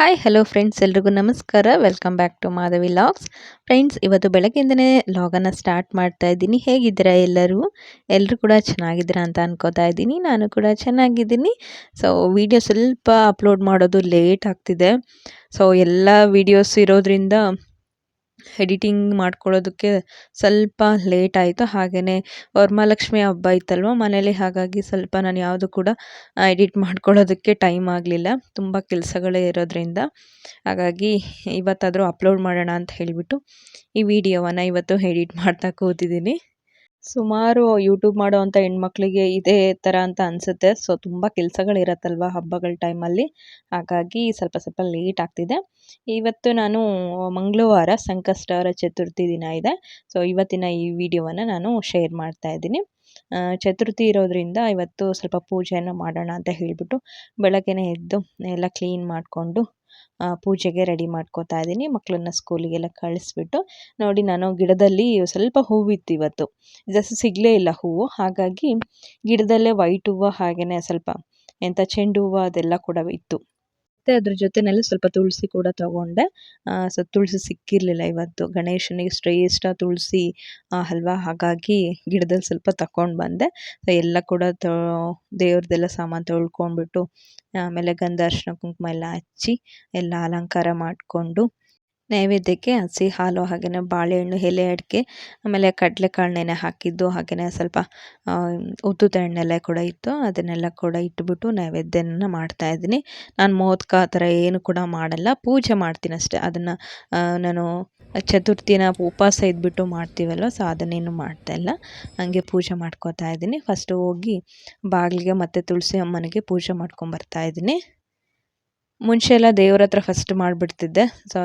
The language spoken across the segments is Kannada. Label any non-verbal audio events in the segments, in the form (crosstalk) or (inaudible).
ಹಾಯ್ ಹಲೋ ಫ್ರೆಂಡ್ಸ್ ಎಲ್ರಿಗೂ ನಮಸ್ಕಾರ. Welcome back to Madhavi vlogs friends ಇವತ್ತು ಬೆಳಗ್ಗೆಯಿಂದನೇ ಲಾಗನ್ನು ಸ್ಟಾರ್ಟ್ ಮಾಡ್ತಾ ಇದ್ದೀನಿ. ಹೇಗಿದ್ದೀರಾ ಎಲ್ಲರೂ? ಎಲ್ಲರೂ ಕೂಡ ಚೆನ್ನಾಗಿದ್ದೀರಾ ಅಂತ ಅನ್ಕೋತಾ ಇದ್ದೀನಿ. ನಾನು ಕೂಡ ಚೆನ್ನಾಗಿದ್ದೀನಿ. ಸೊ ವಿಡಿಯೋ ಸ್ವಲ್ಪ ಅಪ್ಲೋಡ್ ಮಾಡೋದು ಲೇಟ್ ಆಗ್ತಿದೆ. ಸೊ ಎಲ್ಲ ವಿಡಿಯೋಸ್ ಇರೋದ್ರಿಂದ ಎಡಿಟಿಂಗ್ ಮಾಡ್ಕೊಳ್ಳೋದಕ್ಕೆ ಸ್ವಲ್ಪ ಲೇಟ್ ಆಯಿತು. ಹಾಗೆಯೇ ವರಮಹಾಲಕ್ಷ್ಮಿ ಹಬ್ಬ ಇತ್ತಲ್ವ? ಮನೇಲಿ ಹಾಗಾಗಿ ಸ್ವಲ್ಪ ನಾನು ಯಾವುದು ಕೂಡ ಎಡಿಟ್ ಮಾಡ್ಕೊಳ್ಳೋದಕ್ಕೆ ಟೈಮ್ ಆಗಲಿಲ್ಲ. ತುಂಬ ಕೆಲಸಗಳೇ ಇರೋದ್ರಿಂದ. ಹಾಗಾಗಿ ಇವತ್ತಾದರೂ ಅಪ್ಲೋಡ್ ಮಾಡೋಣ ಅಂತ ಹೇಳಿಬಿಟ್ಟು ಈ ವಿಡಿಯೋವನ್ನು ಇವತ್ತು ಎಡಿಟ್ ಮಾಡ್ತಾ ಕೂತಿದ್ದೀನಿ. ಸುಮಾರು ಯೂಟ್ಯೂಬ್ ಮಾಡೋವಂಥ ಹೆಣ್ಮಕ್ಳಿಗೆ ಇದೇ ಥರ ಅಂತ ಅನಿಸುತ್ತೆ. ಸೊ ತುಂಬ ಕೆಲಸಗಳಿರತ್ತಲ್ವ ಹಬ್ಬಗಳ ಟೈಮಲ್ಲಿ ಹಾಗಾಗಿ ಸ್ವಲ್ಪ ಸ್ವಲ್ಪ ಲೇಟ್ ಆಗ್ತಿದೆ. ಇವತ್ತು ನಾನು ಮಂಗಳವಾರ ಸಂಕಷ್ಟಹರ ಚತುರ್ಥಿ ದಿನ ಇದೆ. ಸೊ ಇವತ್ತಿನ ಈ ವಿಡಿಯೋವನ್ನು ನಾನು ಶೇರ್ ಮಾಡ್ತಾ ಇದ್ದೀನಿ. ಚತುರ್ಥಿ ಇರೋದ್ರಿಂದ ಇವತ್ತು ಸ್ವಲ್ಪ ಪೂಜೆಯನ್ನು ಮಾಡೋಣ ಅಂತ ಹೇಳಿಬಿಟ್ಟು ಬೆಳಗ್ಗೆನೇ ಎದ್ದು ಎಲ್ಲ ಕ್ಲೀನ್ ಮಾಡಿಕೊಂಡು ಪೂಜೆಗೆ ರೆಡಿ ಮಾಡ್ಕೋತಾ ಇದ್ದೀನಿ. ಮಕ್ಕಳನ್ನ ಸ್ಕೂಲಿಗೆಲ್ಲ ಕಳಿಸ್ಬಿಟ್ಟು ನೋಡಿ ನಾನು ಗಿಡದಲ್ಲಿ ಸ್ವಲ್ಪ ಹೂವಿತ್ತು ಇವತ್ತು. ಜಾಸ್ತಿ ಸಿಗಲೇ ಇಲ್ಲ ಹೂವು. ಹಾಗಾಗಿ ಗಿಡದಲ್ಲೇ ವೈಟ್ ಹೂವು ಹಾಗೆಯೇ ಸ್ವಲ್ಪ ಎಂಥ ಚೆಂಡು ಹೂವು ಅದೆಲ್ಲ ಕೂಡ ಇತ್ತು. ಮತ್ತು ಅದ್ರ ಜೊತೆಯಲ್ಲಿ ಸ್ವಲ್ಪ ತುಳಸಿ ಕೂಡ ತೊಗೊಂಡೆ. ಸೊ ತುಳಸಿ ಸಿಕ್ಕಿರಲಿಲ್ಲ ಇವತ್ತು. ಗಣೇಶನಿಗೆ ಶ್ರೇಷ್ಠ ತುಳಸಿ ಹಲ್ವಾ. ಹಾಗಾಗಿ ಗಿಡದಲ್ಲಿ ಸ್ವಲ್ಪ ತಗೊಂಡು ಬಂದೆ. ಸೊ ಎಲ್ಲ ಕೂಡ ತೊ, ದೇವ್ರದ್ದೆಲ್ಲ ಸಾಮಾನು ತೊಳ್ಕೊಂಡ್ಬಿಟ್ಟು, ಆಮೇಲೆ ಗಂಧ ಅರ್ಶಿನ ಕುಂಕುಮ ಎಲ್ಲ ಹಚ್ಚಿ, ಎಲ್ಲ ಅಲಂಕಾರ ಮಾಡಿಕೊಂಡು ನೈವೇದ್ಯಕ್ಕೆ ಹಸಿ ಹಾಲು ಹಾಗೆಯೇ ಬಾಳೆಹಣ್ಣು, ಎಲೆ ಅಡಿಕೆ, ಆಮೇಲೆ ಕಡಲೆಕಾಳು ನೆನೆ ಹಾಕಿದ್ದು ಹಾಗೆಯೇ ಸ್ವಲ್ಪ ಉದ್ದುದ ಎಣ್ಣೆಲೆ ಕೂಡ ಇತ್ತು. ಅದನ್ನೆಲ್ಲ ಕೂಡ ಇಟ್ಬಿಟ್ಟು ನೈವೇದ್ಯನ ಮಾಡ್ತಾಯಿದ್ದೀನಿ ನಾನು ಮೋದಕ ಆ ಥರ ಏನು ಕೂಡ ಮಾಡಲ್ಲ. ಪೂಜೆ ಮಾಡ್ತೀನಿ ಅಷ್ಟೇ. ಅದನ್ನು ನಾನು ಚತುರ್ಥಿನ ಉಪವಾಸ ಇದ್ಬಿಟ್ಟು ಮಾಡ್ತೀವಲ್ವ, ಸೊ ಅದನ್ನೇನು ಮಾಡ್ತಾಯಿಲ್ಲ ಹಂಗೆ ಪೂಜೆ ಮಾಡ್ಕೋತಾ ಇದ್ದೀನಿ. ಫಸ್ಟು ಹೋಗಿ ಬಾಗಿಲಿಗೆ ಮತ್ತು ತುಳಸಿ ಅಮ್ಮನಿಗೆ ಪೂಜೆ ಮಾಡ್ಕೊಂಬರ್ತಾ ಇದ್ದೀನಿ. ಮುಂಚೆ ಎಲ್ಲ ದೇವ್ರ ಹತ್ರ ಫಸ್ಟ್ ಮಾಡಿಬಿಡ್ತಿದ್ದೆ. ಸೊ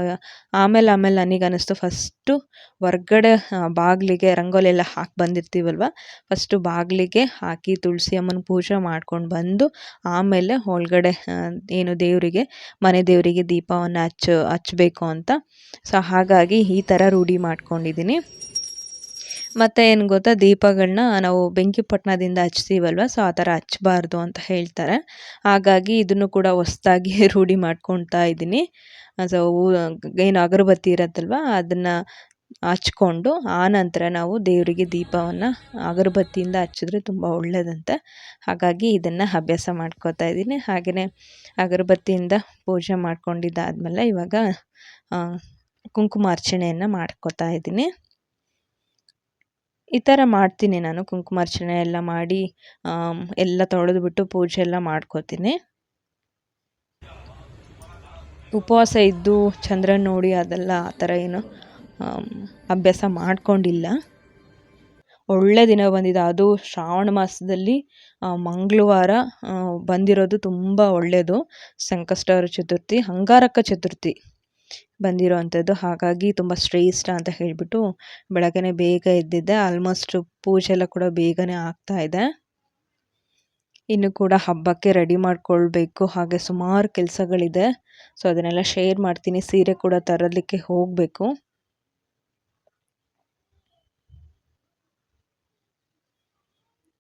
ಆಮೇಲೆ ಆಮೇಲೆ ನನಗೆ ಅನ್ನಿಸ್ತು ಫಸ್ಟು ಹೊರ್ಗಡೆ ಬಾಗಿಲಿಗೆ ರಂಗೋಲಿ ಎಲ್ಲ ಹಾಕಿ ಬಂದಿರ್ತೀವಲ್ವ? ಫಸ್ಟು ಬಾಗಿಲಿಗೆ ಹಾಕಿ ತುಳಸಿ ಅಮ್ಮನ ಪೂಜೆ ಮಾಡ್ಕೊಂಡು ಬಂದು ಆಮೇಲೆ ಒಳಗಡೆ ಏನು ದೇವರಿಗೆ, ಮನೆ ದೇವರಿಗೆ ದೀಪವನ್ನು ಹಚ್ಚ ಹಚ್ಚಬೇಕು ಅಂತ. ಸೊ ಹಾಗಾಗಿ ಈ ಥರ ರೂಢಿ ಮಾಡ್ಕೊಂಡಿದ್ದೀನಿ. ಮತ್ತು ಏನು ಗೊತ್ತಾ ದೀಪಗಳನ್ನ ನಾವು ಬೆಂಕಿಪಟ್ಟಣದಿಂದ ಹಚ್ತೀವಲ್ವ, ಸೊ ಆ ಥರ ಹಚ್ಚಬಾರ್ದು ಅಂತ ಹೇಳ್ತಾರೆ. ಹಾಗಾಗಿ ಇದನ್ನು ಕೂಡ ಹೊಸ್ದಾಗಿ (laughs) ರೂಢಿ ಮಾಡ್ಕೊಳ್ತಾ ಇದ್ದೀನಿ. ಸೊ ಏನು ಅಗರಬತ್ತಿ ಇರತ್ತಲ್ವ, ಅದನ್ನು ಹಚ್ಕೊಂಡು ಆನಂತರ ನಾವು ದೇವರಿಗೆ ದೀಪವನ್ನು ಅಗರಬತ್ತಿಯಿಂದ ಹಚ್ಚಿದ್ರೆ ತುಂಬ ಒಳ್ಳೆಯದಂತೆ ಹಾಗಾಗಿ ಇದನ್ನು ಅಭ್ಯಾಸ ಮಾಡ್ಕೋತಾ ಇದ್ದೀನಿ. ಹಾಗೆಯೇ ಅಗರಬತ್ತಿಯಿಂದ ಪೂಜೆ ಮಾಡ್ಕೊಂಡಿದ್ದಾದ್ಮೇಲೆ ಇವಾಗ ಕುಂಕುಮಾರ್ಚನೆಯನ್ನು ಮಾಡ್ಕೋತಾ ಇದ್ದೀನಿ. ಈ ಥರ ಮಾಡ್ತೀನಿ ನಾನು, ಕುಂಕುಮಾರ್ಚನೆ ಎಲ್ಲ ಮಾಡಿ ಎಲ್ಲ ತೊಳೆದುಬಿಟ್ಟು ಪೂಜೆ ಎಲ್ಲ ಮಾಡ್ಕೋತೀನಿ. ಉಪವಾಸ ಇದ್ದು ಚಂದ್ರನ ನೋಡಿ ಅದೆಲ್ಲ ಆ ಥರ ಏನು ಅಭ್ಯಾಸ ಮಾಡ್ಕೊಂಡಿಲ್ಲ. ಒಳ್ಳೆ ದಿನ ಬಂದಿದೆ. ಅದು ಶ್ರಾವಣ ಮಾಸದಲ್ಲಿ ಮಂಗಳವಾರ ಬಂದಿರೋದು ತುಂಬ ಒಳ್ಳೆಯದು ಸಂಕಷ್ಟಹರ ಚತುರ್ಥಿ ಅಂಗಾರಕ ಚತುರ್ಥಿ. ಬಂದಿರೋ ಅಂಥದ್ದು. ಹಾಗಾಗಿ ತುಂಬ ಶ್ರೇಷ್ಠ ಅಂತ ಹೇಳಿಬಿಟ್ಟು ಬೆಳಗ್ಗೆ ಬೇಗ ಎದ್ದಿದ್ದೆ. ಆಲ್ಮೋಸ್ಟ್ ಪೂಜೆ ಎಲ್ಲ ಕೂಡ ಬೇಗನೆ ಆಗ್ತಾ ಇದೆ. ಇನ್ನು ಕೂಡ ಹಬ್ಬಕ್ಕೆ ರೆಡಿ ಮಾಡಿಕೊಳ್ಬೇಕು. ಹಾಗೆ ಸುಮಾರು ಕೆಲಸಗಳಿದೆ. ಸೊ ಅದನ್ನೆಲ್ಲ ಶೇರ್ ಮಾಡ್ತೀನಿ. ಸೀರೆ ಕೂಡ ತರಲಿಕ್ಕೆ ಹೋಗಬೇಕು.